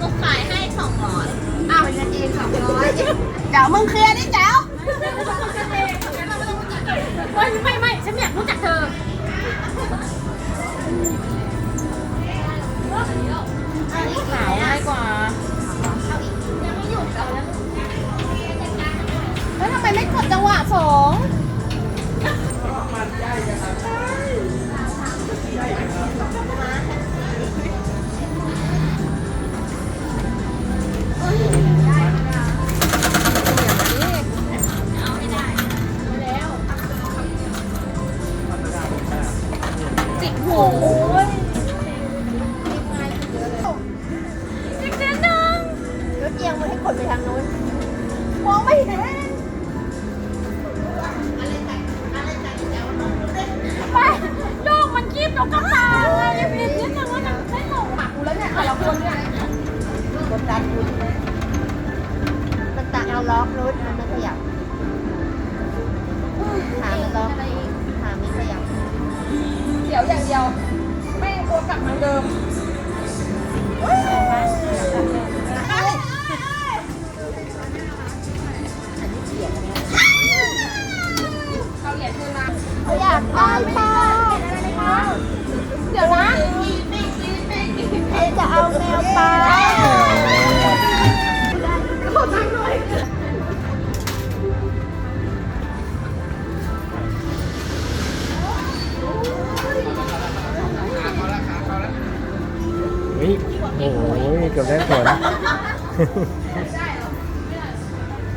กูขายให้สองร้อยอ้าวเงินเองสองร้อยเดี๋ยวมึงเคลียร์ได้แจ้วไม่ไม่ไม่ฉันอยากรู้จักเธอ จิกหูอีกนิดนึงรถเอียงมันให้กดไปทางนู้นมองไม่เห็นไปโยกมันคีบตรงกลางตาเลยอีกนิดนึงว่าจะได้ลงหมักกูแล้วเนี่ยแต่ละคนเนี่ยกดดันคุณมันตักเอาล็อกรถมันไม่ขยับ ยวอย่างเดียว ไม่ตัวกลับมาเดิมเอาเหรียญคืนมาเขาอยากได้ โอ้โหเกือบได้ผล